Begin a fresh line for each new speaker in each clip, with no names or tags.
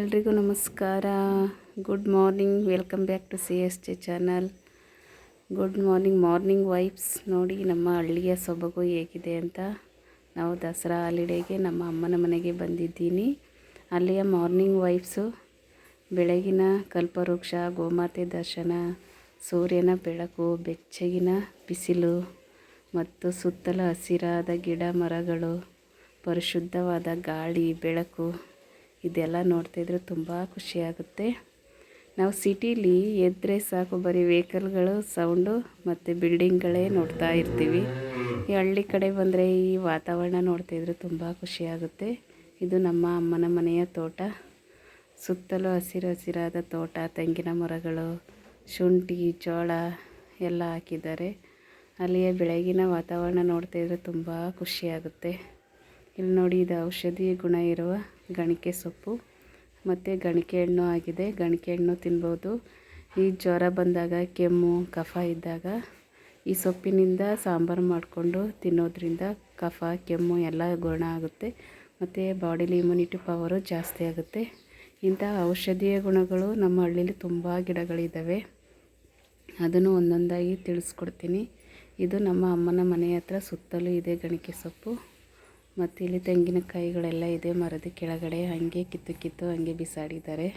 ಎಲ್ರಿಗೂ ನಮಸ್ಕಾರ. Good morning welcome back to C S J channel good morning morning wives ನೋಡಿ, ನಮ್ಮ ಹಳ್ಳಿಯ ಸೊಬಗು ಹೇಗಿದೆ ಅಂತ ನಾವು ದಸರಾ ಹಾಲಿಡೇಗೆ ನಮ್ಮ ಅಮ್ಮನ ಮನೆಗೆ ಬಂದಿದ್ದೀನಿ. ಅಲ್ಲಿಯ ಮಾರ್ನಿಂಗ್ ವೈಫ್ಸು ಬೆಳಗಿನ ಕಲ್ಪವೃಕ್ಷ, ಗೋಮಾತೆ ದರ್ಶನ, ಸೂರ್ಯನ ಬೆಳಕು, ಬೆಚ್ಚಗಿನ ಬಿಸಿಲು ಮತ್ತು ಸುತ್ತಲ ಹಸಿರಾದ ಗಿಡ ಮರಗಳು, ಪರಿಶುದ್ಧವಾದ ಗಾಳಿ, ಬೆಳಕು ಇದೆಲ್ಲ ನೋಡ್ತಾಯಿದ್ರೆ ತುಂಬ ಖುಷಿಯಾಗುತ್ತೆ ನಾವು ಸಿಟೀಲಿ ಎದ್ದರೆ ಸಾಕು ಬರೀ ವೆಹಿಕಲ್ಗಳು, ಸೌಂಡು ಮತ್ತು ಬಿಲ್ಡಿಂಗ್ಗಳೇ ನೋಡ್ತಾ ಇರ್ತೀವಿ. ಈ ಹಳ್ಳಿ ಕಡೆ ಬಂದರೆ ಈ ವಾತಾವರಣ ನೋಡ್ತಾಯಿದ್ರೆ ತುಂಬ ಖುಷಿಯಾಗುತ್ತೆ ಇದು ನಮ್ಮ ಅಮ್ಮನ ಮನೆಯ ತೋಟ. ಸುತ್ತಲೂ ಹಸಿರು ಹಸಿರಾದ ತೋಟ, ತೆಂಗಿನ ಮರಗಳು, ಶುಂಠಿ, ಜೋಳ ಎಲ್ಲ ಹಾಕಿದ್ದಾರೆ. ಅಲ್ಲಿಯ ಬೆಳಗಿನ ವಾತಾವರಣ ನೋಡ್ತಾಯಿದ್ರೆ ತುಂಬ ಖುಷಿಯಾಗುತ್ತೆ ಇಲ್ಲಿ ನೋಡಿ, ಇದು ಔಷಧಿ ಗುಣ ಇರುವ ಗಣಿಕೆ ಸೊಪ್ಪು. ಮತ್ತು ಗಣಿಕೆ ಹಣ್ಣು ಆಗಿದೆ. ಗಣಿಕೆ ಹಣ್ಣು ತಿನ್ಬೋದು. ಈ ಜ್ವರ ಬಂದಾಗ, ಕೆಮ್ಮು, ಕಫ ಇದ್ದಾಗ ಈ ಸೊಪ್ಪಿನಿಂದ ಸಾಂಬಾರು ಮಾಡಿಕೊಂಡು ತಿನ್ನೋದ್ರಿಂದ ಕಫ, ಕೆಮ್ಮು ಎಲ್ಲ ಗುಣ ಆಗುತ್ತೆ. ಮತ್ತು ಬಾಡಿಲಿ ಇಮ್ಯುನಿಟಿ ಪವರು ಜಾಸ್ತಿ ಆಗುತ್ತೆ. ಇಂಥ ಔಷಧೀಯ ಗುಣಗಳು ನಮ್ಮ ಹಳ್ಳಿಯಲ್ಲಿ ತುಂಬ ಗಿಡಗಳಿದ್ದಾವೆ. ಅದನ್ನು ಒಂದೊಂದಾಗಿ ತಿಳಿಸ್ಕೊಡ್ತೀನಿ. ಇದು ನಮ್ಮ ಅಮ್ಮನ ಮನೆ ಹತ್ರ ಸುತ್ತಲೂ ಇದೆ ಗಣಿಕೆ ಸೊಪ್ಪು. ಮತ್ತು ಇಲ್ಲಿ ತೆಂಗಿನಕಾಯಿಗಳೆಲ್ಲ ಇದೆ, ಮರದ ಕೆಳಗಡೆ. ಹಾಗೆ ಕಿತ್ತು ಕಿತ್ತು ಹಾಗೆ ಬಿಸಾಡಿದ್ದಾರೆ.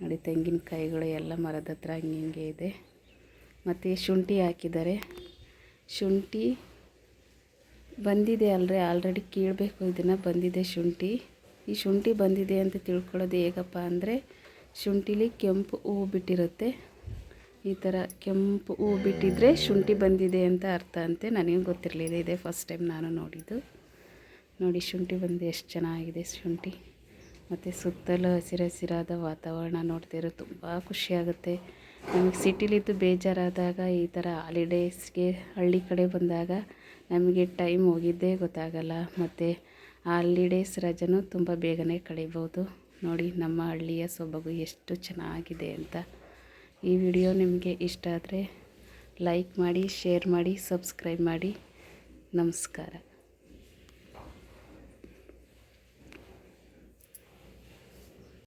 ನೋಡಿ ತೆಂಗಿನಕಾಯಿಗಳು ಎಲ್ಲ ಮರದ ಹತ್ರ ಹಂಗೆ ಹಿಂಗೆ ಇದೆ. ಮತ್ತು ಶುಂಠಿ ಹಾಕಿದ್ದಾರೆ. ಶುಂಠಿ ಬಂದಿದೆ ಅಲ್ಲರಿ ಆಲ್ರೆಡಿ ಕೀಳಬೇಕು ಇದನ್ನು, ಬಂದಿದೆ ಶುಂಠಿ. ಈ ಶುಂಠಿ ಬಂದಿದೆ ಅಂತ ತಿಳ್ಕೊಳ್ಳೋದು ಹೇಗಪ್ಪ ಅಂದರೆ, ಶುಂಠಿಲಿ ಕೆಂಪು ಹೂವು ಬಿಟ್ಟಿರುತ್ತೆ. ಈ ಥರ ಕೆಂಪು ಹೂವು ಬಿಟ್ಟಿದ್ರೆ ಶುಂಠಿ ಬಂದಿದೆ ಅಂತ ಅರ್ಥ ಅಂತೆ ನನಗೆ ಗೊತ್ತಿರಲಿಲ್ಲ, ಇದೆ ಫಸ್ಟ್ ಟೈಮ್ ನಾನು ನೋಡಿದ್ದು. ನೋಡಿ ಶುಂಠಿ ಬಂದು ಎಷ್ಟು ಚೆನ್ನಾಗಿದೆ ಶುಂಠಿ. ಮತ್ತು ಸುತ್ತಲೂ ಹಸಿರು ಹಸಿರಾದ ವಾತಾವರಣ ನೋಡ್ತಿರೋ ತುಂಬ ಖುಷಿಯಾಗುತ್ತೆ. ನಮಗೆ ಸಿಟಿಲಿದ್ದು ಬೇಜಾರಾದಾಗ ಈ ಥರ ಹಾಲಿಡೇಸ್ಗೆ ಹಳ್ಳಿ ಕಡೆ ಬಂದಾಗ ನಮಗೆ ಟೈಮ್ ಹೋಗಿದ್ದೇ ಗೊತ್ತಾಗಲ್ಲ. ಮತ್ತು ಹಾಲಿಡೇಸ್ ರಜನೂ ತುಂಬ ಬೇಗನೆ ಕಳೀಬೋದು ನೋಡಿ ನಮ್ಮ ಹಳ್ಳಿಯ ಸೊಬಗು ಎಷ್ಟು ಚೆನ್ನಾಗಿದೆ ಅಂತ. ಈ ವಿಡಿಯೋ ನಿಮಗೆ ಇಷ್ಟ ಆದರೆ ಲೈಕ್ ಮಾಡಿ ಶೇರ್ ಮಾಡಿ ಸಬ್ಸ್ಕ್ರೈಬ್ ಮಾಡಿ. ನಮಸ್ಕಾರ.